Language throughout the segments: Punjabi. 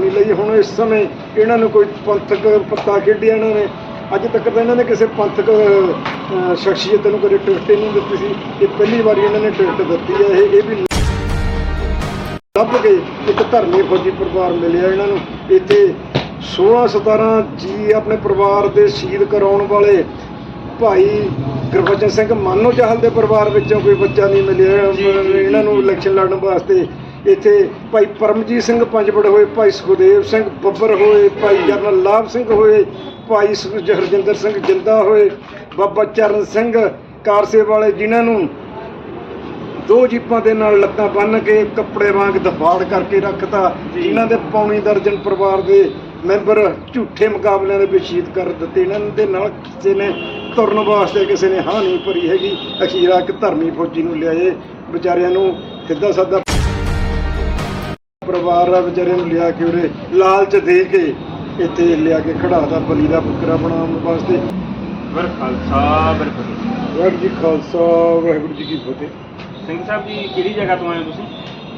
ਨਹੀਂ ਲਈ ਹੁਣ ਇਸ ਸਮੇਂ ਇਹਨਾਂ ਨੂੰ ਕੋਈ ਪੰਥਕ ਪੱਤਾ ਖੇਡਿਆ ਇਹਨਾਂ ਨੇ। ਅੱਜ ਤੱਕ ਤਾਂ ਇਹਨਾਂ ਨੇ ਕਿਸੇ ਪੰਥਕ ਸ਼ਖਸੀਅਤ ਨੂੰ ਕਦੇ ਟਿਕਟ ਨਹੀਂ ਦਿੱਤੀ ਸੀ। ਇਹ ਪਹਿਲੀ ਵਾਰੀ ਇਹਨਾਂ ਨੇ ਟਿਕਟ ਦਿੱਤੀ ਹੈ। ਇਹ ਇਹ ਵੀ ਲੱਭ ਕੇ ਇੱਕ ਧਰਮੀ ਫੌਜੀ ਪਰਿਵਾਰ ਮਿਲਿਆ ਇਹਨਾਂ ਨੂੰ। ਇੱਥੇ 16 17 ਜੀ ਆਪਣੇ ਪਰਿਵਾਰ ਦੇ ਸ਼ਹੀਦ ਕਰਾਉਣ ਵਾਲੇ ਭਾਈ ਗੁਰਬਚਨ ਸਿੰਘ ਮਾਨੋ ਚਾਹਲ ਦੇ ਪਰਿਵਾਰ ਵਿੱਚੋਂ ਕੋਈ ਬੱਚਾ ਨਹੀਂ ਮਿਲਿਆ। ਇਹਨਾਂ ਨੂੰ ਇਲੈਕਸ਼ਨ ਲੜਨ ਵਾਸਤੇ ਇੱਥੇ ਭਾਈ ਪਰਮਜੀਤ ਸਿੰਘ ਪੰਜਵੜ ਹੋਏ ਭਾਈ ਸੁਖਦੇਵ ਸਿੰਘ ਬੱਬਰ ਹੋਏ ਭਾਈ ਜਰਨਲ ਲਾਭ ਸਿੰਘ ਹੋਏ ਭਾਈ ਸੁ- ਹਰਜਿੰਦਰ ਸਿੰਘ ਜਿੰਦਾ ਹੋਏ ਬਾਬਾ ਚਰਨ ਸਿੰਘ ਕਾਰਸੇ ਵਾਲੇ ਜਿਨ੍ਹਾਂ ਨੂੰ ਦੋ ਜੀਪਾਂ ਦੇ ਨਾਲ ਲੱਤਾਂ ਬੰਨ੍ਹ ਕੇ ਕੱਪੜੇ ਵਾਂਗ ਦਫਾੜ ਕਰਕੇ ਰੱਖਤਾ। ਜਿਨ੍ਹਾਂ ਦੇ ਪੌਣੀ ਦਰਜਨ ਪਰਿਵਾਰ ਦੇ ਮੈਂਬਰ ਝੂਠੇ ਮੁਕਾਬਲਿਆਂ ਦੇ ਵਿੱਚ ਸ਼ਹੀਦ ਕਰ ਦਿੱਤੇ। ਇਹਨਾਂ ਦੇ ਨਾਲ ਕਿਸੇ ਨੇ ਤੁਰਨ ਵਾਸਤੇ ਕਿਸੇ ਨੇ ਹਾਂ ਨਹੀਂ ਭਰੀ ਹੈਗੀ। ਅਖੀਰਾ ਇੱਕ ਧਰਮੀ ਫੌਜੀ ਨੂੰ ਲਿਆਏ। ਵਿਚਾਰਿਆਂ ਨੂੰ ਸਿੱਧਾ ਸਾਦਾ ਪਰਿਵਾਰ ਆ ਵਿਚਾਰਿਆਂ ਨੂੰ ਲਿਆ ਕੇ ਉਹਦੇ ਲਾਲਚ ਦੇ ਕੇ ਇੱਥੇ ਲਿਆ ਕੇ ਖੜਾਤਾ ਬਲੀ ਦਾ ਬੱਕਰਾ ਬਣਾਉਣ ਵਾਸਤੇ। ਵਰ ਖਾਲਸਾ ਵਰ ਫਤਿਹ। ਵਾਹਿਗੁਰੂ ਜੀ ਖਾਲਸਾ ਵਾਹਿਗੁਰੂ ਜੀ ਕੀ ਫਤਿਹ। ਸਿੰਘ ਸਾਹਿਬ ਜੀ ਕਿਹੜੀ ਜਗ੍ਹਾ ਤੋਂ ਆਏ ਹੋ ਤੁਸੀਂ?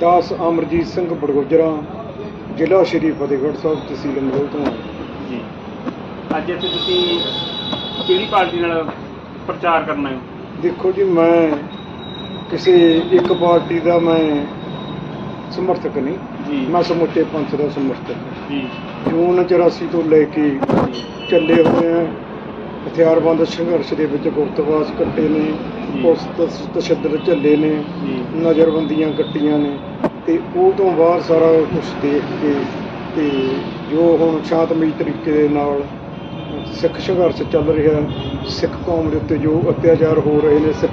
ਦਾਸ ਅਮਰਜੀਤ ਸਿੰਘ ਬੜਗੋਜਰਾ ਜ਼ਿਲ੍ਹਾ ਸ਼੍ਰੀ ਫਤਿਹਗੜ੍ਹ ਸਾਹਿਬ ਤਹਿਸੀਲ ਅਮਰੋਹ ਤੋਂ। ਜੀ। ਅੱਜ ਇੱਥੇ ਤੁਸੀਂ ਕਿਹੜੀ ਪਾਰਟੀ ਨਾਲ ਪ੍ਰਚਾਰ ਕਰਨਾ ਹੈ? ਦੇਖੋ ਜੀ ਮੈਂ ਕਿਸੇ ਇੱਕ ਪਾਰਟੀ ਦਾ ਮੈਂ ਸਮਰਥਕ ਨਹੀਂ। ਮੈਂ ਸਮੁੱਚੇ ਪੰਥ ਦਾ ਸਮਰਥਕ ਹਾਂ। ਜੀ। ਜੂਨ 84 ਤੋਂ ਲੈ ਕੇ ਚੱਲੇ ਹੋਏ ਆ ਹਥਿਆਰਬੰਦ ਸੰਘਰਸ਼ ਦੇ ਵਿੱਚ ਗੁਪਤਵਾਸ ਕੱਟੇ ਨੇ। ਉਸ ਤਸ- ਤਸ਼ੱਦਦ ਝੱਲੇ ਨੇ ਨਜ਼ਰਬੰਦੀਆਂ ਕੱਟੀਆਂ ਨੇ ਤੇ ਉਹ ਤੋਂ ਬਾਅਦ ਸਾਰਾ ਕੁਝ ਦੇਖ ਕੇ ਤੇ ਜੋ ਹੁਣ ਸ਼ਾਂਤਮਈ ਤਰੀਕੇ ਦੇ ਨਾਲ ਸਿੱਖ ਸੰਘਰਸ਼ ਚੱਲ ਰਿਹਾ ਸਿੱਖ ਕੌਮ ਦੇ ਉੱਤੇ ਜੋ ਅਤਿਆਚਾਰ ਹੋ ਰਹੇ ਨੇ ਸਿੱਖ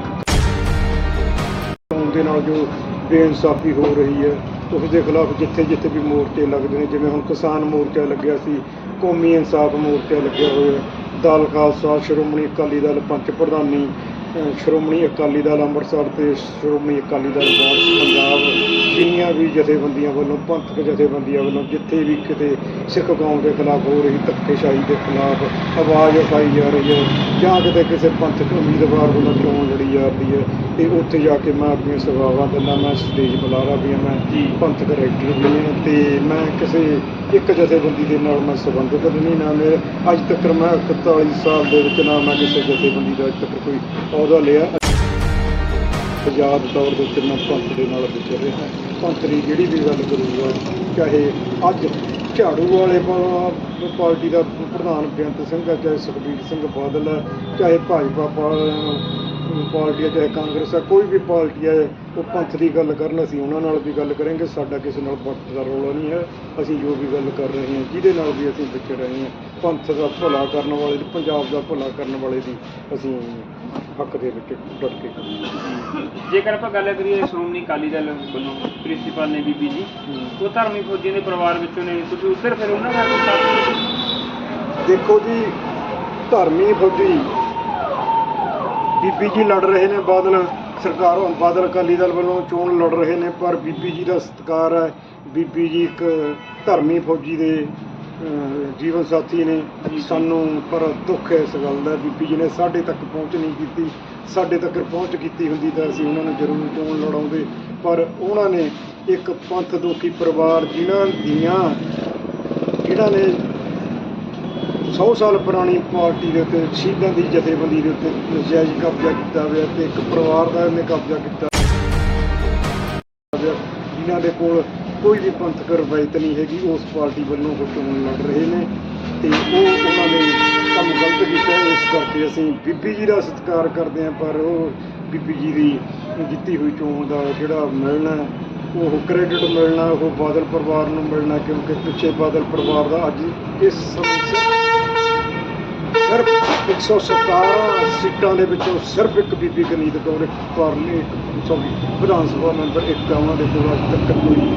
ਕੌਮ ਦੇ ਨਾਲ ਜੋ ਬੇਇਨਸਾਫੀ ਹੋ ਰਹੀ ਹੈ ਉਸ ਦੇ ਖਿਲਾਫ ਜਿੱਥੇ ਜਿੱਥੇ ਵੀ ਮੋਰਚੇ ਲੱਗਦੇ ਨੇ, ਜਿਵੇਂ ਹੁਣ ਕਿਸਾਨ ਮੋਰਚਾ ਲੱਗਿਆ ਸੀ, ਕੌਮੀ ਇਨਸਾਫ ਮੋਰਚਾ ਲੱਗਿਆ ਹੋਇਆ ਦਲ ਖਾਲਸਾ, ਸ਼੍ਰੋਮਣੀ ਅਕਾਲੀ ਦਲ, ਪੰਚ ਪ੍ਰਧਾਨੀ ਸ਼੍ਰੋਮਣੀ ਅਕਾਲੀ ਦਲ ਅੰਮ੍ਰਿਤਸਰ ਤੇ ਸ਼੍ਰੋਮਣੀ ਅਕਾਲੀ ਦਲ ਪੰਜਾਬ, ਜਿੰਨੀਆਂ ਵੀ ਜਥੇਬੰਦੀਆਂ ਵੱਲੋਂ, ਪੰਥਕ ਜਥੇਬੰਦੀਆਂ ਵੱਲੋਂ ਜਿੱਥੇ ਵੀ ਕਿਤੇ ਸਿੱਖ ਕੌਮ ਦੇ ਖਿਲਾਫ ਹੋ ਰਹੀ ਧੱਕੇਸ਼ਾਹੀ ਦੇ ਖਿਲਾਫ ਆਵਾਜ਼ ਉਠਾਈ ਜਾ ਰਹੀ ਹੈ, ਜਾਂ ਕਿਤੇ ਕਿਸੇ ਪੰਥਕ ਉਮੀਦਵਾਰ ਵੱਲੋਂ ਚੋਣ ਲੜੀ ਜਾ ਰਹੀ ਹੈ ਤੇ ਉੱਥੇ ਜਾ ਕੇ ਮੈਂ ਆਪਣੀਆਂ ਸਭਾਵਾਂ ਦਿੰਦਾ ਮੈਂ ਸਟੇਜ ਬੁਲਾਰਾ ਵੀ ਹਾਂ ਮੈਂ ਜੀ। ਪੰਥਕ ਰੈਕਟਰ ਵੀ ਹਾਂ ਤੇ ਮੈਂ ਕਿਸੇ ਇੱਕ ਜਥੇਬੰਦੀ ਦੇ ਨਾਲ ਮੈਂ ਸੰਬੰਧਿਤ ਨਹੀਂ ਨਾ ਮੇਰੇ ਅੱਜ ਤੱਕ ਮੈਂ 41 ਸਾਲ ਦੇ ਵਿੱਚ ਨਾ ਮੈਂ ਕਿਸੇ ਜਥੇਬੰਦੀ ਦਾ ਅੱਜ ਤੱਕ ਕੋਈ ਅਹੁਦਾ ਲਿਆ ਆਜ਼ਾਦ ਤੌਰ ਦੇ ਉੱਤੇ ਮੈਂ ਪੰਥ ਦੇ ਨਾਲ ਵਿਚਰ ਰਿਹਾ ਪੰਥ ਦੀ ਜਿਹੜੀ ਵੀ ਗੱਲ ਕਰੂਗਾ ਚਾਹੇ ਅੱਜ ਝਾੜੂ ਵਾਲੇ ਪਾਰਟੀ ਦਾ ਪ੍ਰਧਾਨ ਬੇਅੰਤ ਸਿੰਘ ਹੈ ਚਾਹੇ ਸੁਖਬੀਰ ਸਿੰਘ ਬਾਦਲ ਹੈ ਚਾਹੇ ਭਾਜਪਾ ਪਾਰਟੀ ਹੈ ਚਾਹੇ ਕਾਂਗਰਸ ਹੈ ਕੋਈ ਵੀ ਪਾਰਟੀ ਹੈ ਉਹ ਪੰਥ ਦੀ ਗੱਲ ਕਰਨ ਅਸੀਂ ਉਹਨਾਂ ਨਾਲ ਵੀ ਗੱਲ ਕਰਾਂਗੇ ਸਾਡਾ ਕਿਸੇ ਨਾਲ ਪੰਥ ਦਾ ਰੌਲਾ ਨਹੀਂ ਹੈ ਅਸੀਂ ਜੋ ਵੀ ਗੱਲ ਕਰ ਰਹੇ ਹਾਂ ਜਿਹਦੇ ਨਾਲ ਵੀ ਅਸੀਂ ਵਿਚਰ ਰਹੇ ਹਾਂ ਪੰਥ ਦਾ ਭਲਾ ਕਰਨ ਵਾਲੇ ਦੀ ਪੰਜਾਬ ਦਾ ਭਲਾ ਕਰਨ ਵਾਲੇ ਦੀ ਅਸੀਂ ਹੱਕ ਦੇ ਵਿੱਚ ਡਟ ਕੇ ਜੇਕਰ ਆਪਾਂ ਗੱਲ ਕਰੀਏ ਸ਼੍ਰੋਮਣੀ ਅਕਾਲੀ ਦਲ ਵੱਲੋਂ ਪ੍ਰਿੰਸੀਪਲ ਨੇ ਬੀਬੀ ਜੀ ਉਹ ਧਰਮੀ ਫੌਜੀ ਦੇ ਪਰਿਵਾਰ ਵਿੱਚੋਂ ਨੇ ਤੁਸੀਂ ਉੱਧਰ ਫਿਰ ਉਹਨਾਂ ਦਾ? ਦੇਖੋ ਜੀ ਧਰਮੀ ਫੌਜੀ ਬੀਬੀ ਜੀ ਲੜ ਰਹੇ ਨੇ ਬਾਦਲ। ਸਰਕਾਰ ਹੁਣ ਬਾਦਲ ਅਕਾਲੀ ਦਲ ਵੱਲੋਂ ਚੋਣ ਲੜ ਰਹੇ ਨੇ, ਪਰ ਬੀਬੀ ਜੀ ਦਾ ਸਤਿਕਾਰ ਹੈ। ਬੀਬੀ ਜੀ ਇੱਕ ਧਰਮੀ ਫੌਜੀ ਦੇ ਜੀਵਨ ਸਾਥੀ ਨੇ। ਜੀ। ਸਾਨੂੰ ਪਰ ਦੁੱਖ ਹੈ ਇਸ ਗੱਲ ਦਾ। ਬੀਬੀ ਜੀ ਨੇ ਸਾਡੇ ਤੱਕ ਪਹੁੰਚ ਨਹੀਂ ਕੀਤੀ। ਸਾਡੇ ਤੱਕ ਪਹੁੰਚ ਕੀਤੀ ਹੁੰਦੀ ਤਾਂ ਅਸੀਂ ਉਹਨਾਂ ਨੂੰ ਜ਼ਰੂਰ ਚੋਣ ਲੜਾਉਂਦੇ। ਪਰ ਉਹਨਾਂ ਨੇ ਇੱਕ ਪੰਥ ਦੋਖੀ ਪਰਿਵਾਰ, ਜਿਨ੍ਹਾਂ ਦੀਆਂ, ਜਿਨ੍ਹਾਂ ਨੇ 100 ਸਾਲ ਪੁਰਾਣੀ ਪਾਰਟੀ ਦੇ ਉੱਤੇ, ਸ਼ਹੀਦਾਂ ਦੀ ਜਥੇਬੰਦੀ ਦੇ ਉੱਤੇ ਨਜਾਇਜ਼ ਕਬਜ਼ਾ ਕੀਤਾ ਹੋਇਆ ਤੇ ਇੱਕ ਪਰਿਵਾਰ ਦਾ ਇਹਨੇ ਕਬਜ਼ਾ ਕੀਤਾ। ਜਿਨ੍ਹਾਂ ਦੇ ਕੋਲ ਕੋਈ ਵੀ ਪੰਥਕ ਰਵਾਇਤ ਨਹੀਂ ਹੈਗੀ, ਉਸ ਪਾਰਟੀ ਵੱਲੋਂ ਉਹ ਚੋਣ ਲੜ ਰਹੇ ਨੇ ਤੇ ਉਹ ਉਹਨਾਂ ਨੇ ਕੰਮ ਗਲਤ ਕੀਤਾ। ਇਸ ਕਰਕੇ ਅਸੀਂ ਬੀਬੀ ਜੀ ਦਾ ਸਤਿਕਾਰ ਕਰਦੇ ਹਾਂ, ਪਰ ਉਹ ਬੀਬੀ ਜੀ ਦੀ ਜਿੱਤੀ ਹੋਈ ਚੋਣ ਦਾ ਜਿਹੜਾ ਮਿਲਣਾ, ਉਹ ਕ੍ਰੈਡਿਟ ਮਿਲਣਾ, ਉਹ ਬਾਦਲ ਪਰਿਵਾਰ ਨੂੰ ਮਿਲਣਾ, ਕਿਉਂਕਿ ਪਿੱਛੇ ਬਾਦਲ ਪਰਿਵਾਰ ਦਾ ਅੱਜ ਇਸ ਸਮੇਂ ਸਿਰਫ ਸਿਰਫ 117 ਸੀਟਾਂ ਦੇ ਵਿੱਚੋਂ ਸਿਰਫ ਇੱਕ ਬੀਬੀ ਗਨੀਤ ਕੌਰ ਪਾਰਲੀ ਇੱਕ ਸੌਰੀ ਵਿਧਾਨ ਸਭਾ ਮੈਂਬਰ ਇੱਕ ਉਹਨਾਂ ਦੇ ਕੋਲ ਅੱਜ ਤੱਕ ਕੋਈ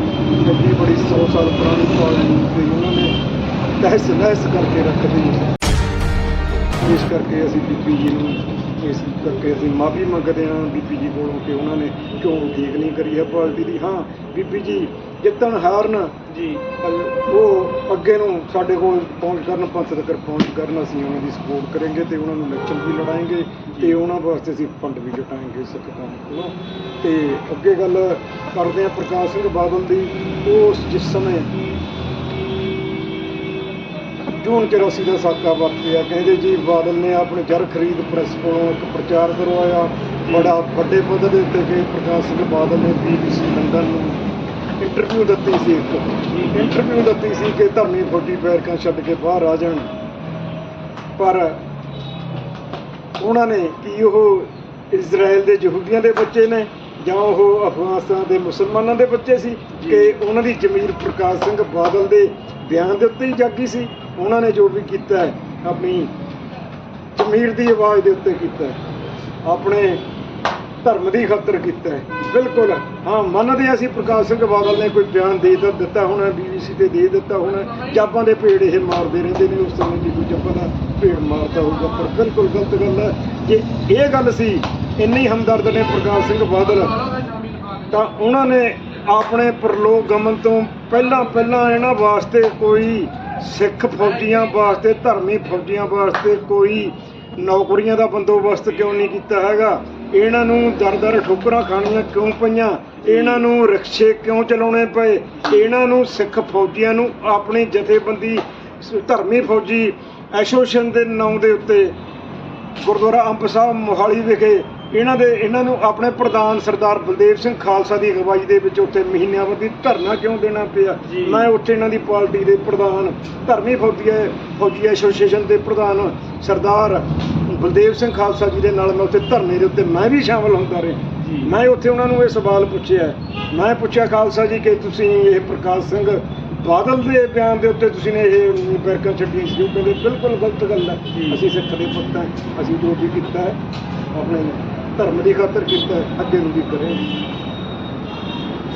ਐਡੀ ਬੜੀ 100 ਸਾਲ ਪੁਰਾਣੀ ਪਾਰਟੀ ਤੇ ਉਹਨਾਂ ਨੇ ਤਹਿਸ ਨਹਿਸ ਕਰਕੇ ਰੱਖ ਦਿੱਤੀ। ਇਸ ਕਰਕੇ ਅਸੀਂ ਬੀਬੀ ਜੀ ਨੂੰ ਇਸ ਕਰਕੇ ਅਸੀਂ ਮਾਫੀ ਮੰਗਦੇ ਹਾਂ ਬੀਬੀ ਜੀ ਕੋਲੋਂ ਕਿ ਉਹਨਾਂ ਨੇ ਚੋਣ ਠੀਕ ਨਹੀਂ ਕਰੀ ਹੈ ਪਾਰਟੀ ਦੀ। ਹਾਂ ਬੀਬੀ ਜੀ ਜਿੱਤਣ ਹਾਰਨ ਜੀ। ਉਹ ਅੱਗੇ ਨੂੰ ਸਾਡੇ ਕੋਲ ਪਹੁੰਚ ਕਰਨ ਪੰਥ ਤੱਕ ਪਹੁੰਚ ਕਰਨ ਅਸੀਂ ਉਹਨਾਂ ਦੀ ਸਪੋਰਟ ਕਰਾਂਗੇ ਤੇ ਉਹਨਾਂ ਨੂੰ ਇਲੈਕਸ਼ਨ ਵੀ ਲੜਾਏਂਗੇ ਤੇ ਉਹਨਾਂ ਵਾਸਤੇ ਅਸੀਂ ਫੰਡ ਵੀ ਜੁਟਾਏਂਗੇ ਸਿੱਖ ਕੌਮ ਕੋਲੋਂ। ਤੇ ਅੱਗੇ ਗੱਲ ਕਰਦੇ ਹਾਂ ਪ੍ਰਕਾਸ਼ ਸਿੰਘ ਬਾਦਲ ਦੀ ਉਹ ਜਿਸ ਸਮੇਂ ਜੂਨ 84 ਦਾ ਸਾਕਾ ਵਰਤਿਆ ਕਹਿੰਦੇ ਜੀ ਬਾਦਲ ਨੇ ਆਪਣੇ ਜਰ ਖਰੀਦ ਪ੍ਰੈਸ ਕੋਲੋਂ ਇੱਕ ਪ੍ਰਚਾਰ ਕਰਵਾਇਆ ਬੜਾ ਵੱਡੇ ਪੱਧਰ ਦੇ ਉੱਤੇ ਕਿ ਪ੍ਰਕਾਸ਼ ਸਿੰਘ ਬਾਦਲ ਨੇ ਬੀਬੀਸੀ ਲੰਡਨ ਨੂੰ ਇੰਟਰਵਿਊ ਦਿੱਤੀ ਸੀ ਇੱਕ। ਇੰਟਰਵਿਊ ਦਿੱਤੀ ਸੀ ਕਿ ਧਰਮੀ ਫੌਜੀ ਬੈਰਕਾਂ ਛੱਡ ਕੇ ਬਾਹਰ ਆ ਜਾਣ। ਪਰ ਉਹਨਾਂ ਨੇ ਕੀ ਉਹ ਇਜ਼ਰਾਈਲ ਦੇ ਯਹੂਦੀਆਂ ਦੇ ਬੱਚੇ ਨੇ ਜਾਂ ਉਹ ਅਫਗਾਨਿਸਤਾਨ ਦੇ ਮੁਸਲਮਾਨਾਂ ਦੇ ਬੱਚੇ ਸੀ। ਕਿ ਉਹਨਾਂ ਦੀ ਜ਼ਮੀਰ ਪ੍ਰਕਾਸ਼ ਸਿੰਘ ਬਾਦਲ ਦੇ ਬਿਆਨ ਦੇ ਉੱਤੇ ਹੀ ਜਾਗੀ ਸੀ? ਉਹਨਾਂ ਨੇ ਜੋ ਵੀ ਕੀਤਾ ਆਪਣੀ ਜ਼ਮੀਰ ਦੀ ਆਵਾਜ਼ ਦੇ ਉੱਤੇ ਕੀਤਾ ਆਪਣੇ ਧਰਮ ਦੀ ਖਾਤਰ ਕੀਤਾ ਹੈ। ਬਿਲਕੁਲ। ਹਾਂ, ਮੰਨਦੇ ਹਾਂ ਅਸੀਂ ਪ੍ਰਕਾਸ਼ ਸਿੰਘ ਬਾਦਲ ਨੇ ਕੋਈ ਬਿਆਨ ਦੇ ਤਾਂ ਦਿੱਤਾ ਹੋਣਾ ਬੀਬੀਸੀ ਤੇ ਦੇ ਦਿੱਤਾ ਹੋਣਾ। ਜਾਬਾਂ ਦੇ ਭੇੜ ਇਹ ਮਾਰਦੇ ਰਹਿੰਦੇ ਨੇ, ਉਸ ਸਮੇਂ ਦੀ ਕੋਈ ਜਾਬਾਂ ਦਾ ਭੇੜ ਮਾਰਦਾ ਹੋਊਗਾ। ਪਰ ਬਿਲਕੁਲ ਗਲਤ ਗੱਲ ਹੈ। ਜੇ ਇਹ ਗੱਲ ਸੀ, ਇੰਨੀ ਹਮਦਰਦ ਨੇ ਪ੍ਰਕਾਸ਼ ਸਿੰਘ ਬਾਦਲ, ਤਾਂ ਉਹਨਾਂ ਨੇ ਆਪਣੇ ਪ੍ਰਲੋਕ ਗਮਨ ਤੋਂ ਪਹਿਲਾਂ ਪਹਿਲਾਂ ਇਹਨਾਂ ਵਾਸਤੇ ਕੋਈ ਸਿੱਖ ਫੌਜੀਆਂ ਵਾਸਤੇ, ਧਰਮੀ ਫੌਜੀਆਂ ਵਾਸਤੇ ਕੋਈ ਨੌਕਰੀਆਂ ਦਾ ਬੰਦੋਬਸਤ ਕਿਉਂ ਨਹੀਂ ਕੀਤਾ ਹੈਗਾ? ਇਹਨਾਂ ਨੂੰ ਦਰ ਦਰ ਠੋਕਰਾਂ ਖਾਣੀਆਂ ਕਿਉਂ ਪਈਆਂ? ਇਹਨਾਂ ਨੂੰ ਰਿਕਸ਼ੇ ਕਿਉਂ ਚਲਾਉਣੇ ਪਏ? ਇਹਨਾਂ ਨੂੰ ਸਿੱਖ ਫੌਜੀਆਂ ਨੂੰ ਆਪਣੀ ਜਥੇਬੰਦੀ, ਧਰਮੀ ਫੌਜੀ ਐਸੋਸੀਏਸ਼ਨ ਦੇ ਨਾਂ ਦੇ ਉੱਤੇ ਗੁਰਦੁਆਰਾ ਅੰਬ ਸਾਹਿਬ ਮੋਹਾਲੀ ਵਿਖੇ ਇਹਨਾਂ ਦੇ ਇਹਨਾਂ ਨੂੰ ਆਪਣੇ ਪ੍ਰਧਾਨ ਸਰਦਾਰ ਬਲਦੇਵ ਸਿੰਘ ਖਾਲਸਾ ਦੀ ਅਗਵਾਈ ਦੇ ਵਿੱਚ ਉੱਥੇ ਮਹੀਨਿਆਂ ਬੱਧੀ ਧਰਨਾ ਕਿਉਂ ਦੇਣਾ ਪਿਆ। ਮੈਂ ਉੱਥੇ ਇਹਨਾਂ ਦੀ ਪਾਰਟੀ ਦੇ ਪ੍ਰਧਾਨ ਧਰਮੀ ਫੌਜੀ ਫੌਜੀ ਐਸੋਸੀਏਸ਼ਨ ਦੇ ਪ੍ਰਧਾਨ ਸਰਦਾਰ ਬਲਦੇਵ ਸਿੰਘ ਖਾਲਸਾ ਜੀ ਦੇ ਨਾਲ ਮੈਂ ਉੱਥੇ ਧਰਨੇ ਦੇ ਉੱਤੇ ਮੈਂ ਵੀ ਸ਼ਾਮਲ ਹੁੰਦਾ ਰਿਹਾ। ਮੈਂ ਉੱਥੇ ਉਹਨਾਂ ਨੂੰ ਇਹ ਸਵਾਲ ਪੁੱਛਿਆ ਮੈਂ ਪੁੱਛਿਆ ਖਾਲਸਾ ਜੀ ਕਿ ਤੁਸੀਂ ਇਹ ਪ੍ਰਕਾਸ਼ ਸਿੰਘ ਬਾਦਲ ਦੇ ਬਿਆਨ ਦੇ ਉੱਤੇ ਤੁਸੀਂ ਨੇ ਇਹ ਬੈਰਕਾਂ ਛੱਡੀਆਂ ਸੀ ਕਹਿੰਦੇ ਬਿਲਕੁਲ ਗਲਤ ਗੱਲ ਹੈ। ਅਸੀਂ ਸਿੱਖ ਦੇ ਪੁੱਤ ਹਾਂ ਅਸੀਂ ਜੋ ਵੀ ਕੀਤਾ ਹੈ ਆਪਣੇ ਧਰਮ ਦੀ ਖਾਤਰ ਕੀਤਾ ਹੈ ਅੱਗੇ ਨੂੰ ਵੀ ਕਰੇ?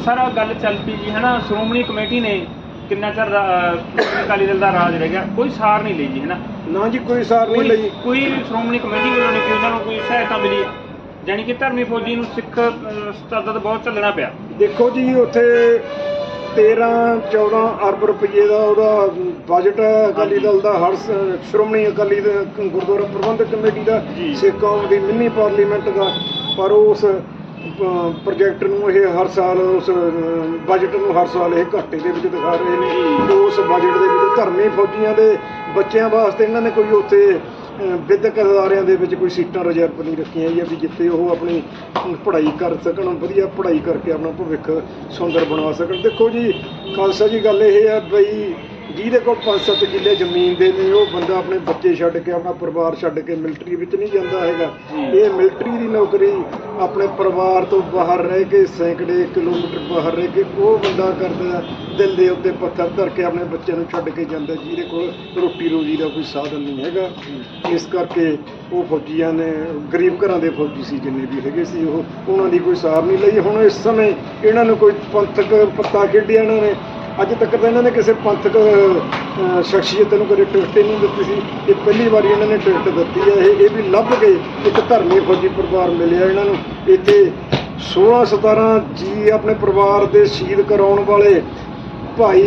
ਸਰ ਆਹ ਗੱਲ ਚੱਲ ਪਈ ਜੀ ਹਨਾ? ਸ਼੍ਰੋਮਣੀ ਕਮੇਟੀ ਨੇ ਕਿੰਨਾ ਚਿਰ ਰਾ- ਅਹ ਸ਼੍ਰੋਮਣੀ ਅਕਾਲੀ ਦਲ ਦਾ ਰਾਜ ਰਹਿ ਗਿਆ ਕੋਈ ਸਾਰ ਨਹੀਂ ਲਈ ਜੀ ਹਨਾ? ਨਾ ਜੀ ਕੋਈ ਸਾਰ ਨਹੀਂ ਕੋਈ ਲਈ। ਕੋਈ ਸ਼੍ਰੋਮਣੀ ਕਮੇਟੀ ਵੱਲੋਂ ਨਹੀਂ ਕਿ ਉਹਨਾਂ ਨੂੰ ਕੋਈ ਸਹਾਇਤਾ ਮਿਲੀ ਜਾਣੀ ਕਿ ਧਰਮੀ ਫੌਜੀ ਨੂੰ ਸਿੱਖ ਅਹ, ਸਤਤ ਬਹੁਤ ਚੱਲਣਾ ਪਿਆ। ਦੇਖੋ ਜੀ ਉੱਥੇ 13 14 ਅਰਬ ਰੁਪਏ ਦਾ ਉਹਦਾ ਬਜਟ ਹੈ ਅਕਾਲੀ ਦਲ ਦਾ ਹਰ ਸ- ਸ਼੍ਰੋਮਣੀ ਅਕਾਲੀ ਦੇ ਗੁਰਦੁਆਰਾ ਪ੍ਰਬੰਧਕ ਕਮੇਟੀ ਦਾ ਜੀ। ਸਿੱਖ ਕੌਮ ਦੀ ਮਿੰਨੀ ਪਾਰਲੀਮੈਂਟ ਦਾ ਪਰ ਉਸ ਅ, ਪ੍ਰੋਜੈਕਟ ਨੂੰ ਇਹ ਹਰ ਸਾਲ ਉਸ ਬਜਟ ਨੂੰ ਹਰ ਸਾਲ ਇਹ ਘਾਟੇ ਦੇ ਵਿੱਚ ਦਿਖਾ ਰਹੇ ਨੇ। ਉਸ ਬਜਟ ਦੇ ਵਿੱਚ ਧਰਮੀ ਫੌਜੀਆਂ ਦੇ ਬੱਚਿਆਂ ਵਾਸਤੇ ਇਹਨਾਂ ਨੇ ਕੋਈ ਉੱਥੇ ਵਿਦਿਅਕ ਅਦਾਰਿਆਂ ਦੇ ਵਿੱਚ ਕੋਈ ਸੀਟਾਂ ਰਿਜ਼ਰਵ ਨਹੀਂ ਰੱਖੀਆਂ ਜਾਂ। ਵੀ ਜਿੱਥੇ ਉਹ ਆਪਣੀ ਪੜ੍ਹਾਈ ਕਰ ਸਕਣ, ਵਧੀਆ ਪੜ੍ਹਾਈ ਕਰਕੇ ਆਪਣਾ ਭਵਿੱਖ ਸੁੰਦਰ ਬਣਾ ਸਕਣ। ਦੇਖੋ ਜੀ, ਖਾਲਸਾ ਜੀ, ਗੱਲ ਇਹ ਹੈ ਬਈ ਜਿਹਦੇ ਕੋਲ 5-7 ਕਿੱਲੇ ਜ਼ਮੀਨ ਦੇ ਨੇ ਉਹ ਬੰਦਾ ਆਪਣੇ ਬੱਚੇ ਛੱਡ ਕੇ ਆਪਣਾ ਪਰਿਵਾਰ ਛੱਡ ਕੇ ਮਿਲਟਰੀ ਵਿੱਚ ਨਹੀਂ ਜਾਂਦਾ ਹੈਗਾ। ਇਹ ਮਿਲਟਰੀ ਦੀ ਨੌਕਰੀ ਆਪਣੇ ਪਰਿਵਾਰ ਤੋਂ ਬਾਹਰ ਰਹਿ ਕੇ ਸੈਂਕੜੇ ਕਿਲੋਮੀਟਰ ਬਾਹਰ ਰਹਿ ਕੇ ਉਹ ਬੰਦਾ ਕਰਦਾ ਦਿਲ ਦੇ ਉੱਤੇ ਪੱਥਰ ਧਰ ਕੇ ਆਪਣੇ ਬੱਚਿਆਂ ਨੂੰ ਛੱਡ ਕੇ ਜਾਂਦਾ ਜਿਹਦੇ ਕੋਲ ਰੋਟੀ ਰੋਜੀ ਦਾ ਕੋਈ ਸਾਧਨ ਨਹੀਂ ਹੈਗਾ। ਇਸ ਕਰਕੇ ਉਹ ਫੌਜੀਆਂ ਨੇ ਗਰੀਬ ਘਰਾਂ ਦੇ ਫੌਜੀ ਸੀ ਜਿੰਨੇ ਵੀ ਹੈਗੇ ਸੀ ਉਹ ਉਹਨਾਂ ਦੀ ਕੋਈ ਸਾਰ ਨਹੀਂ ਲਈ। ਹੁਣ ਇਸ ਸਮੇਂ ਇਹਨਾਂ ਨੂੰ ਕੋਈ ਪੰਥਕ ਪੱਤਾ ਖੇਡਿਆ ਇਹਨਾਂ ਨੇ। ਅੱਜ ਤੱਕ ਤਾਂ ਇਹਨਾਂ ਨੇ ਕਿਸੇ ਪੰਥਕ ਸ਼ਖਸੀਅਤ ਨੂੰ ਕਦੇ ਟਿਕਟ ਨਹੀਂ ਦਿੱਤੀ ਸੀ। ਇਹ ਪਹਿਲੀ ਵਾਰੀ ਇਹਨਾਂ ਨੇ ਟਿਕਟ ਦਿੱਤੀ ਹੈ। ਇਹ ਇਹ ਵੀ ਲੱਭ ਕੇ ਇੱਕ ਧਰਮੀ ਫੌਜੀ ਪਰਿਵਾਰ ਮਿਲਿਆ ਇਹਨਾਂ ਨੂੰ। ਇੱਥੇ 16 17 ਜੀ ਆਪਣੇ ਪਰਿਵਾਰ ਦੇ ਸ਼ਹੀਦ ਕਰਾਉਣ ਵਾਲੇ ਭਾਈ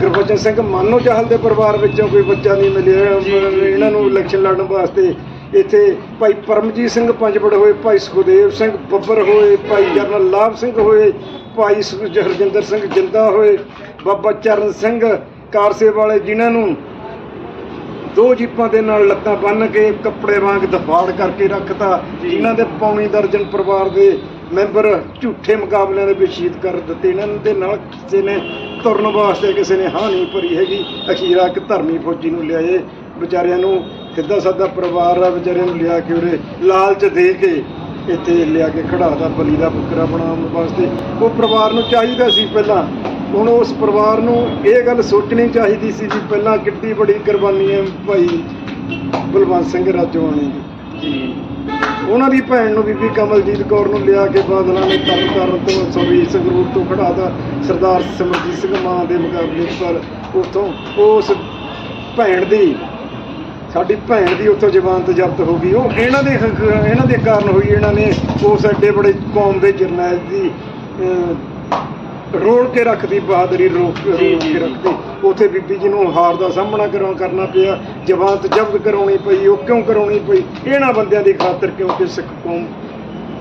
ਗੁਰਬਚਨ ਸਿੰਘ ਮਾਨੋ ਚਾਹਲ ਦੇ ਪਰਿਵਾਰ ਵਿੱਚੋਂ ਕੋਈ ਬੱਚਾ ਨਹੀਂ ਮਿਲਿਆ। ਇਹਨਾਂ ਨੂੰ। ਇਲੈਕਸ਼ਨ ਲੜਨ ਵਾਸਤੇ ਇੱਥੇ ਭਾਈ ਪਰਮਜੀਤ ਸਿੰਘ ਪੰਜਵੜ ਹੋਏ ਭਾਈ ਸੁਖਦੇਵ ਸਿੰਘ ਬੱਬਰ ਹੋਏ ਭਾਈ ਜਰਨਲ ਲਾਭ ਸਿੰਘ ਹੋਏ ਭਾਈ ਹਰਜਿੰਦਰ ਸਿੰਘ ਜਿੰਦਾ ਹੋਏ ਬਾਬਾ ਚਰਨ ਸਿੰਘ ਕਾਰਸੇ ਵਾਲੇ ਜਿਨ੍ਹਾਂ ਨੂੰ ਦੋ ਜੀਪਾਂ ਦੇ ਨਾਲ ਲੱਤਾਂ ਬੰਨ੍ਹ ਕੇ ਕੱਪੜੇ ਵਾਂਗ ਦਫਾੜ ਕਰਕੇ ਰੱਖਤਾ। ਜਿਨ੍ਹਾਂ ਦੇ ਪੌਣੀ ਦਰਜਨ ਪਰਿਵਾਰ ਦੇ ਮੈਂਬਰ ਝੂਠੇ ਮੁਕਾਬਲਿਆਂ ਦੇ ਵਿੱਚ ਸ਼ਹੀਦ ਕਰ ਦਿੱਤੇ। ਇਹਨਾਂ ਦੇ ਨਾਲ ਕਿਸੇ ਨੇ ਤੁਰਨ ਵਾਸਤੇ ਕਿਸੇ ਨੇ ਹਾਂ ਨਹੀਂ ਭਰੀ ਹੈਗੀ। ਅਖੀਰਾ ਇੱਕ ਧਰਮੀ ਫੌਜੀ ਨੂੰ ਲਿਆਏ। ਵਿਚਾਰਿਆਂ ਨੂੰ ਸਿੱਧਾ ਸਾਦਾ ਪਰਿਵਾਰ ਆ ਵਿਚਾਰਿਆਂ ਨੂੰ ਲਿਆ ਕੇ ਉਰੇ ਲਾਲਚ ਦੇ ਕੇ ਇੱਥੇ ਲਿਆ ਕੇ ਖੜਾਤਾ ਬਲੀ ਦਾ ਬੱਕਰਾ ਬਣਾਉਣ ਵਾਸਤੇ। ਉਹ ਪਰਿਵਾਰ ਨੂੰ ਚਾਹੀਦਾ ਸੀ ਪਹਿਲਾਂ। ਹੁਣ ਉਸ ਪਰਿਵਾਰ ਨੂੰ ਇਹ ਗੱਲ ਸੋਚਣੀ ਚਾਹੀਦੀ ਸੀ ਵੀ ਪਹਿਲਾਂ ਕਿੱਡੀ ਬੜੀ ਕੁਰਬਾਨੀ ਹੈ ਭਾਈ ਬਲਵੰਤ ਸਿੰਘ ਰਾਜਵਾਨੀ ਦੀ। ਜੀ। ਉਹਨਾਂ ਦੀ ਭੈਣ ਨੂੰ ਬੀਬੀ ਕਮਲਜੀਤ ਕੌਰ ਨੂੰ ਲਿਆ ਕੇ ਬਾਦਲਾਂ ਨੇ ਤਰਨ ਤਾਰਨ ਤੋਂ ਸਵੀ ਸੰਗਰੂਰ ਤੋਂ ਖੜਾਤਾ ਸਰਦਾਰ ਸਿਮਰਜੀਤ ਸਿੰਘ ਮਾਨ ਦੇ ਮੁਕਾਬਲੇ ਪਰ ਉਥੋਂ ਉਸ ਭੈਣ ਦੀ ਸਾਡੀ ਭੈਣ ਦੀ ਉੱਥੋਂ ਜ਼ਮਾਨਤ ਜ਼ਬਤ ਹੋ ਗਈ। ਉਹ ਇਹਨਾਂ ਦੇ ਇਹਨਾਂ ਦੇ ਕਾਰਨ ਹੋਈ ਇਹਨਾਂ ਨੇ ਉਸ ਐਡੇ ਬੜੇ ਕੌਮ ਦੇ ਜਰਨੈਲ ਦੀ ਰੋਲ ਕੇ ਰੱਖਦੀ ਬਹਾਦਰੀ ਰੋਕ ਕੇ। ਰੱਖਦੀ ਉਥੇ ਬੀਬੀ ਜੀ ਨੂੰ ਹਾਰ ਦਾ ਸਾਹਮਣਾ ਕਰਨਾ ਕਰਨਾ ਪਿਆ। ਜ਼ਮਾਨਤ ਜ਼ਬਤ ਕਰਾਉਣੀ ਪਈ ਉਹ ਕਿਉਂ ਕਰਾਉਣੀ ਪਈ? ਇਹਨਾਂ ਬੰਦਿਆਂ ਦੀ ਖਾਤਰ ਕਿਉਂਕਿ ਸਿੱਖ ਕੌਮ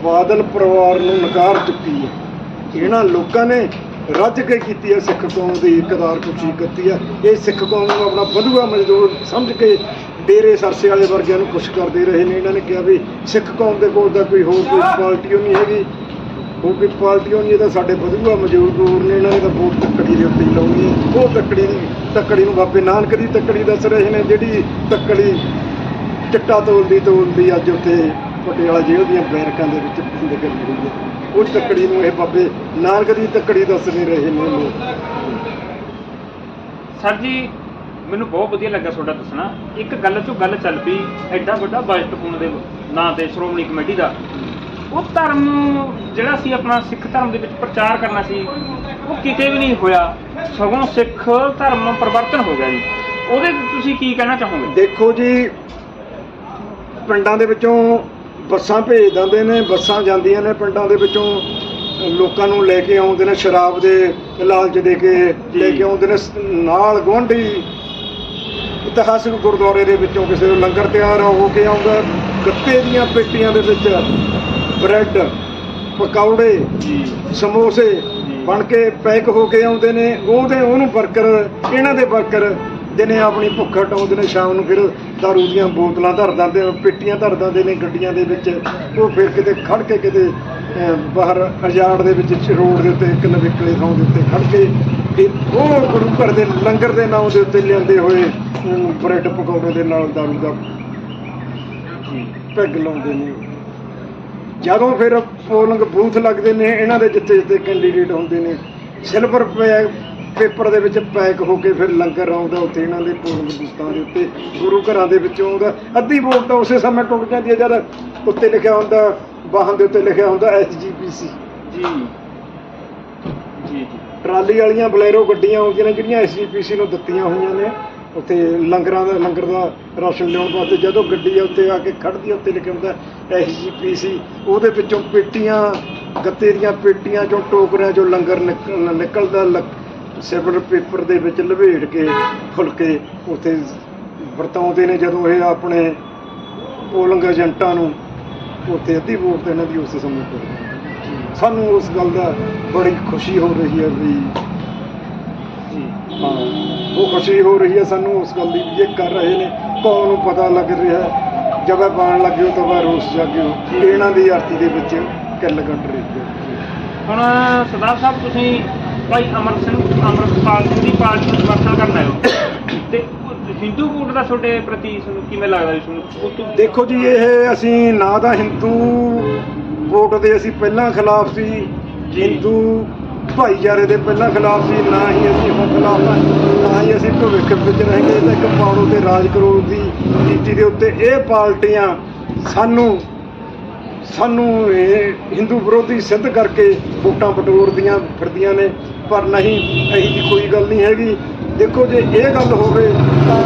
ਬਾਦਲ ਪਰਿਵਾਰ ਨੂੰ ਨਕਾਰ ਚੁੱਕੀ ਹੈ। ਇਹਨਾਂ ਲੋਕਾਂ ਨੇ ਰੱਜ ਕੇ ਕੀਤੀ ਹੈ ਸਿੱਖ ਕੌਮ ਦੀ ਇਕਦਾਰ ਕੁਸ਼ੀ ਕੀਤੀ ਹੈ। ਇਹ ਸਿੱਖ ਕੌਮ ਨੂੰ ਆਪਣਾ ਵਧੂਆ ਮਜ਼ਦੂਰ ਸਮਝ ਕੇ ਡੇਰੇ ਸਰਸੇ ਵਾਲੇ ਵਰਗਿਆਂ ਨੂੰ ਕੁਛ ਕਰਦੇ ਰਹੇ ਨੇ। ਇਹਨਾਂ ਨੇ ਕਿਹਾ ਵੀ ਸਿੱਖ ਕੌਮ ਦੇ ਕੋਲ ਤਾਂ ਕੋਈ ਹੋਰ ਕੋਈ ਪਾਰਟੀ ਨਹੀਂ ਹੈਗੀ। ਹੋਰ ਕੋਈ ਪਾਰਟੀ ਨਹੀਂ, ਇਹ ਤਾਂ ਸਾਡੇ ਵਧੂਆ ਮਜ਼ਦੂਰ ਨੇ। ਇਹਨਾਂ ਨੇ ਤਾਂ ਵੋਟ ਤੱਕੜੀ ਦੇ ਉੱਤੇ ਹੀ ਲਾਉਣੀ ਉਹ ਤੱਕੜੀ ਦੀ ਤੱਕੜੀ ਨੂੰ ਬਾਬੇ ਨਾਨਕ ਦੀ ਤੱਕੜੀ ਦੱਸ ਰਹੇ ਨੇ, ਜਿਹੜੀ ਤੱਕੜੀ ਚਿੱਟਾ ਤੋਲਦੀ ਤੋਲਦੀ ਅੱਜ ਉੱਥੇ ਪਟਿਆਲਾ ਜੇਲ੍ਹ ਦੀਆਂ ਬੈਰਕਾਂ ਦੇ ਵਿੱਚ ਬੰਦ ਕਰੀ ਹੋਈ ਹੈ। ਉਹ ਤੱਕੜੀ ਨੂੰ ਇਹ ਬਾਬੇ ਨਾਨਕ ਦੀ ਤੱਕੜੀ ਦੱਸ ਨਹੀਂ ਰਹੇ ਨੇ। ਲੋਕ ਸਰ ਜੀ ਮੈਨੂੰ ਬਹੁਤ ਵਧੀਆ ਲੱਗਾ ਤੁਹਾਡਾ ਦੱਸਣਾ। ਇੱਕ ਗੱਲ ਚੋਂ ਗੱਲ ਚੱਲ ਪਈ ਐਡਾ ਵੱਡਾ ਬਜਟ ਹੋਣ ਦੇ ਨਾਂ ਤੇ ਸ਼੍ਰੋਮਣੀ ਕਮੇਟੀ ਦਾ। ਉਹ ਧਰਮ ਜਿਹੜਾ ਸੀ ਆਪਣਾ ਸਿੱਖ ਧਰਮ ਦੇ ਵਿੱਚ ਪ੍ਰਚਾਰ ਕਰਨਾ ਸੀ ਉਹ ਕਿਤੇ ਵੀ ਨਹੀਂ ਹੋਇਆ। ਸਗੋਂ ਸਿੱਖ ਧਰਮ ਪਰਿਵਰਤਨ ਹੋ ਗਿਆ ਜੀ। ਉਹਦੇ ਤੁਸੀਂ ਕੀ ਕਹਿਣਾ ਚਾਹੋਗੇ? ਦੇਖੋ ਜੀ ਪਿੰਡਾਂ ਦੇ ਵਿੱਚੋਂ ਬੱਸਾਂ ਭੇਜ ਦਿੰਦੇ ਨੇ ਬੱਸਾਂ ਜਾਂਦੀਆਂ ਨੇ ਪਿੰਡਾਂ ਦੇ ਵਿੱਚੋਂ। ਲੋਕਾਂ ਨੂੰ ਲੈ ਕੇ ਆਉਂਦੇ ਨੇ ਸ਼ਰਾਬ ਦੇ ਲਾਲਚ ਦੇ ਕੇ। ਲੈ ਕੇ ਆਉਂਦੇ ਨੇ ਨਾਲ ਗੁਆਂਢੀ। ਇਤਿਹਾਸਕ ਗੁਰਦੁਆਰੇ ਦੇ ਵਿੱਚੋਂ ਕਿਸੇ ਨੂੰ ਲੰਗਰ ਤਿਆਰ ਹੋ ਕੇ ਆਉਂਦਾ ਗੱਤੇ ਦੀਆਂ ਪੇਟੀਆਂ ਦੇ ਵਿੱਚ ਬ੍ਰੈਡ ਪਕੌੜੇ ਜੀ। ਸਮੋਸੇ। ਬਣ ਕੇ ਪੈਕ ਹੋ ਕੇ ਆਉਂਦੇ ਨੇ। ਉਹਦੇ ਉਹਨੂੰ ਵਰਕਰ ਇਹਨਾਂ ਦੇ ਵਰਕਰ ਦਿਨੇ ਆਪਣੀ ਭੁੱਖ ਹਟਾਉਂਦੇ ਨੇ ਸ਼ਾਮ ਨੂੰ ਫਿਰ ਦਾਰੂ ਦੀਆਂ ਬੋਤਲਾਂ ਧਰ ਦਿੰਦੇ ਪੇਟੀਆਂ ਧਰ ਦਿੰਦੇ ਨੇ ਗੱਡੀਆਂ ਦੇ ਵਿੱਚ। ਉਹ ਫਿਰ ਕਿਤੇ ਖੜ ਕੇ ਕਿਤੇ ਬਾਹਰ ਅਜਾੜ ਦੇ ਵਿੱਚ ਰੋਡ ਦੇ ਉੱਤੇ ਇੱਕ ਨਵਿਕਲੇ ਥਾਂ ਦੇ ਉੱਤੇ ਖੜ ਕੇ ਤੇ ਉਹ ਗੁਰੂ ਘਰ ਦੇ ਲੰਗਰ ਦੇ ਨਾਂ ਦੇ ਉੱਤੇ ਲਿਆਂਦੇ ਹੋਏ ਬ੍ਰੈਡ ਪਕੌੜੇ ਦੇ ਨਾਲ ਦਾਰੂ ਦਾ ਪੈਗ ਲਾਉਂਦੇ ਨੇ। ਜਦੋਂ ਫਿਰ ਪੋਲਿੰਗ ਬੂਥ ਲੱਗਦੇ ਨੇ, ਇਹਨਾਂ ਦੇ ਜਿੱਥੇ ਜਿੱਥੇ ਕੈਂਡੀਡੇਟ ਹੁੰਦੇ ਨੇ ਸਿਲਵਰ ਪੇਪਰ ਦੇ ਵਿੱਚ ਪੈਕ ਹੋ ਕੇ ਫਿਰ ਲੰਗਰ ਆਉਂਦਾ ਉੱਥੇ ਇਹਨਾਂ ਦੇ ਪੋਲਿੰਗ ਬੂਥਾਂ ਦੇ ਉੱਤੇ, ਗੁਰੂ ਘਰਾਂ ਦੇ ਵਿੱਚੋਂ ਆਉਂਦਾ। ਅੱਧੀ ਵੋਟ ਤਾਂ ਉਸੇ ਸਮੇਂ ਟੁੱਟ ਜਾਂਦੀ ਹੈ ਜਦ ਉੱਤੇ ਲਿਖਿਆ ਹੁੰਦਾ, ਵਾਹਨ ਦੇ ਉੱਤੇ ਲਿਖਿਆ ਹੁੰਦਾ ਐਸਜੀਪੀਸੀ ਜੀ। ਜੀ ਜੀ। ਟਰਾਲੀ ਵਾਲੀਆਂ ਬਲੈਰੋ ਗੱਡੀਆਂ ਆਉਂਦੀਆਂ ਨੇ ਜਿਹੜੀਆਂ ਐਸਜੀਪੀਸੀ ਨੂੰ ਦਿੱਤੀਆਂ ਹੋਈਆਂ ਨੇ। ਉੱਥੇ ਲੰਗਰਾਂ ਦਾ ਲੰਗਰ ਦਾ ਰਾਸ਼ਨ ਲਿਆਉਣ ਵਾਸਤੇ ਜਦੋਂ ਗੱਡੀ ਉੱਤੇ ਆ ਕੇ ਖੜਦੀ ਆ, ਉੱਤੇ ਲਿਖਿਆ ਹੁੰਦਾ ਐਸਜੀਪੀਸੀ ਉਹਦੇ ਵਿੱਚੋਂ ਪੇਟੀਆਂ ਗੱਤੇ ਦੀਆਂ ਪੇਟੀਆਂ ਚੋਂ ਟੋਕਰਿਆਂ ਚੋਂ ਲੰਗਰ ਨਿਕਲ- ਨਿਕਲਦਾ ਲ- ਸਿਲਵਰ ਪੇਪਰ ਦੇ ਵਿੱਚ ਲਵੇੜ ਕੇ ਫੁਲਕੇ ਉੱਥੇ ਵਰਤਾਉਂਦੇ ਨੇ। ਜਦੋਂ ਇਹ ਆਪਣੇ ਪੋਲਿੰਗ ਏਜੰਟਾਂ ਨੂੰ ਉੱਥੇ ਅੱਧੀ ਵੋਟ ਤਾਂ ਇਹਨਾਂ ਦੀ ਉਸ ਸਮੇਂ ਪਈ ਸਾਨੂੰ ਉਸ ਗੱਲ ਦਾ ਬੜੀ ਖੁਸ਼ੀ ਹੋ ਰਹੀ ਹੈ ਵੀ ਹਾਂ ਉਹ ਖੁਸ਼ੀ ਹੋ ਰਹੀ ਹੈ ਸਾਨੂੰ ਉਸ ਗੱਲ ਦੀ ਵੀ ਇਹ ਕਰ ਰਹੇ ਨੇ ਕੌਣ ਨੂੰ ਪਤਾ ਲੱਗ ਰਿਹਾ ਇਹ ਬਾਣ ਲੱਗਿਓ ਤਾਂ ਵਾ ਰੋਸ ਜਾਗਿਓ। ਇਹਨਾਂ ਦੀ ਆਰਤੀ ਦੇ ਵਿੱਚ ਕਿੱਲ ਕੱਢ ਰਹੀ ਹੈ ਹੁਣ ਸਰਦਾਰ ਸਾਹਿਬ ਤੁਸੀਂ ਭਾਈ ਅਮਰ ਸਿੰਘ ਅਮਰਪਾਲ ਸਿੰਘ ਦੀ ਪਾਰਟੀ ਨੂੰ ਸਮਰਥਨ ਕਰਨਾ ਹੈ। ਤੇ ਹਿੰਦੂ ਵੋਟ ਦਾ ਤੁਹਾਡੇ ਪ੍ਰਤੀ ਤੁਹਾਨੂੰ ਕਿਵੇਂ ਲੱਗਦਾ ਜੀ ਤੁਹਾਨੂੰ ਦੇਖੋ ਜੀ ਇਹ ਅਸੀਂ ਨਾ ਤਾਂ ਹਿੰਦੂ ਵੋਟ ਦੇ ਅਸੀਂ ਪਹਿਲਾਂ ਖਿਲਾਫ ਸੀ। ਹਿੰਦੂ ਭਾਈਚਾਰੇ ਦੇ ਪਹਿਲਾਂ ਖਿਲਾਫ ਸੀ ਨਾ ਹੀ ਅਸੀਂ ਹੁਣ ਖਿਲਾਫ ਹਾਂ ਨਾ ਹੀ ਅਸੀਂ ਭਵਿੱਖ ਵਿੱਚ ਰਹਿੰਦੇ ਤਾਂ ਇੱਕ ਪਾੜੋ ਤੇ ਰਾਜ ਕਰੋ ਦੀ ਨੀਤੀ ਦੇ ਉੱਤੇ ਇਹ ਪਾਰਟੀਆਂ ਸਾਨੂੰ ਸਾਨੂੰ ਇਹ ਹਿੰਦੂ ਵਿਰੋਧੀ ਸਿੱਧ ਕਰਕੇ ਵੋਟਾਂ ਬਟੋਰਦੀਆਂ ਫਿਰਦੀਆਂ ਨੇ। ਪਰ ਨਹੀਂ ਇਹੀ ਜੀ ਕੋਈ ਗੱਲ ਨਹੀਂ ਹੈਗੀ। ਦੇਖੋ ਜੇ ਇਹ ਗੱਲ ਹੋਵੇ ਤਾਂ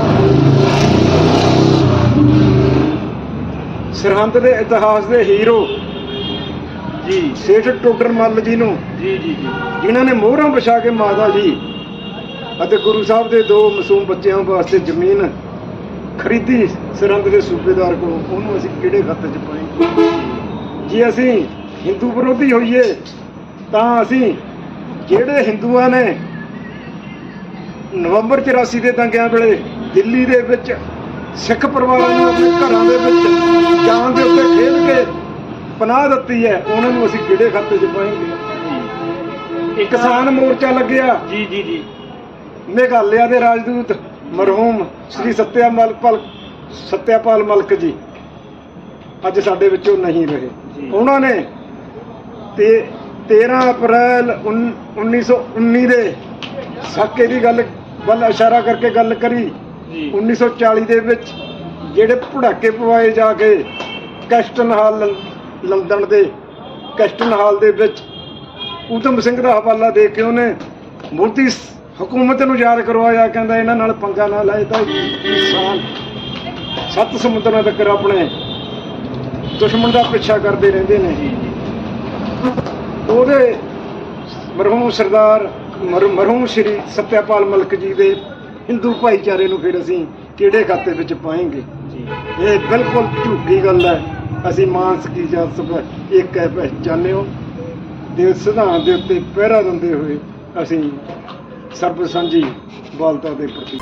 ਸਰਹੰਦ ਦੇ ਇਤਿਹਾਸ ਦੇ ਹੀਰੋ ਜੀ। ਸੇਠ ਟੋਡਰ ਮੱਲ ਜੀ ਨੂੰ। ਜੀ ਜੀ ਜੀ। ਜਿਨ੍ਹਾਂ ਨੇ ਮੋਹਰਾਂ ਵਿਛਾ ਕੇ ਮਾਤਾ ਜੀ ਅਤੇ ਗੁਰੂ ਸਾਹਿਬ ਦੇ ਦੋ ਮਾਸੂਮ ਬੱਚਿਆਂ ਵਾਸਤੇ ਜ਼ਮੀਨ ਖਰੀਦੀ ਸਰਹੰਦ ਦੇ ਸੂਬੇਦਾਰ ਕੋਲੋਂ ਉਹਨੂੰ ਅਸੀਂ ਕਿਹੜੇ ਖਾਤੇ 'ਚ ਪਾਏ? ਜੇ ਅਸੀਂ ਹਿੰਦੂ ਵਿਰੋਧੀ ਹੋਈਏ ਤਾਂ ਅਸੀਂ ਜਿਹੜੇ ਹਿੰਦੂਆਂ ਨੇ ਨਵੰਬਰ 84 ਦੇ ਦੰਗਿਆਂ ਵੇਲੇ ਦਿੱਲੀ ਦੇ ਵਿੱਚ ਸਿੱਖ ਪਰਿਵਾਰਾਂ ਨੂੰ ਆਪਣੇ ਘਰਾਂ ਦੇ ਵਿੱਚ ਜਾਨ ਦੇ ਉੱਤੇ ਖੇਡ ਕੇ ਪਨਾਹ ਦਿੱਤੀ ਹੈ ਉਹਨਾਂ ਨੂੰ ਅਸੀਂ ਕਿਹੜੇ ਖਾਤੇ 'ਚ ਪਾਏਂਗੇ। ਇੱਕ ਕਿਸਾਨ ਮੋਰਚਾ ਲੱਗਿਆ। ਜੀ ਜੀ ਜੀ। ਮੇਘਾਲਿਆ ਦੇ ਰਾਜਦੂਤ ਮਰਹੂਮ ਸ੍ਰੀ ਸਤਿਆਮਲ ਪਲ ਸਤਿਆਪਾਲ ਮਲਕ ਜੀ ਅੱਜ ਸਾਡੇ ਵਿੱਚੋਂ ਨਹੀਂ ਰਹੇ। ਉਹਨਾਂ ਨੇ ਤੇ 13 ਅਪ੍ਰੈਲ ਉਨ- 1919 ਦੇ ਸਾਕੇ ਦੀ ਗੱਲ ਵੱਲ ਇਸ਼ਾਰਾ ਕਰਕੇ ਗੱਲ ਕਰੀ। ਜੀ। 1940 ਦੇ ਵਿੱਚ ਜਿਹੜੇ ਪੜਾਕੇ ਪਵਾਏ ਜਾ ਕੇ ਕੈਸਟਨ ਹਾਲ ਲੰਡਨ ਦੇ ਕੈਸਟਨ ਹਾਲ ਦੇ ਵਿੱਚ ਊਧਮ ਸਿੰਘ ਦਾ ਹਵਾਲਾ ਦੇ ਕੇ ਉਹਨੇ ਮੋਦੀ ਹਕੂਮਤ ਨੂੰ ਯਾਦ ਕਰਵਾਇਆ ਕਹਿੰਦਾ ਇਹਨਾਂ ਨਾਲ ਪੰਗਾ ਨਾ ਲਾਏ ਤਾਂ ਇਨਸਾਨ ਸੱਤ ਸਮੁੰਦਰਾਂ ਤੱਕ ਆਪਣੇ ਦੁਸ਼ਮਣ ਦਾ ਪਿੱਛਾ ਕਰਦੇ ਰਹਿੰਦੇ ਨੇ। ਉਹਦੇ ਮਰਹੂਮ ਸਰਦਾਰ ਮਰ- ਮਰਹੂਮ ਸ਼੍ਰੀ ਸਤਿਆਪਾਲ ਮਲਕ ਜੀ ਦੇ ਹਿੰਦੂ ਭਾਈਚਾਰੇ ਨੂੰ ਫਿਰ ਅਸੀਂ ਕਿਹੜੇ ਖਾਤੇ ਵਿੱਚ ਪਾਏਂਗੇ? ਇਹ ਬਿਲਕੁਲ ਝੂਠੀ ਗੱਲ ਹੈ। ਅਸੀਂ ਮਾਨਸ ਕੀ ਜਾਤ ਸਭ ਇੱਕ ਹੈ ਪਹਿਚਾਨਿਓ। ਦੇ ਸਿਧਾਂਤ ਦੇ ਉੱਤੇ ਪਹਿਰਾ ਦਿੰਦੇ ਹੋਏ ਅਸੀਂ ਸਰਬ ਸਾਂਝੀ ਬਾਲਤਾ ਦੇ ਪ੍ਰਤੀ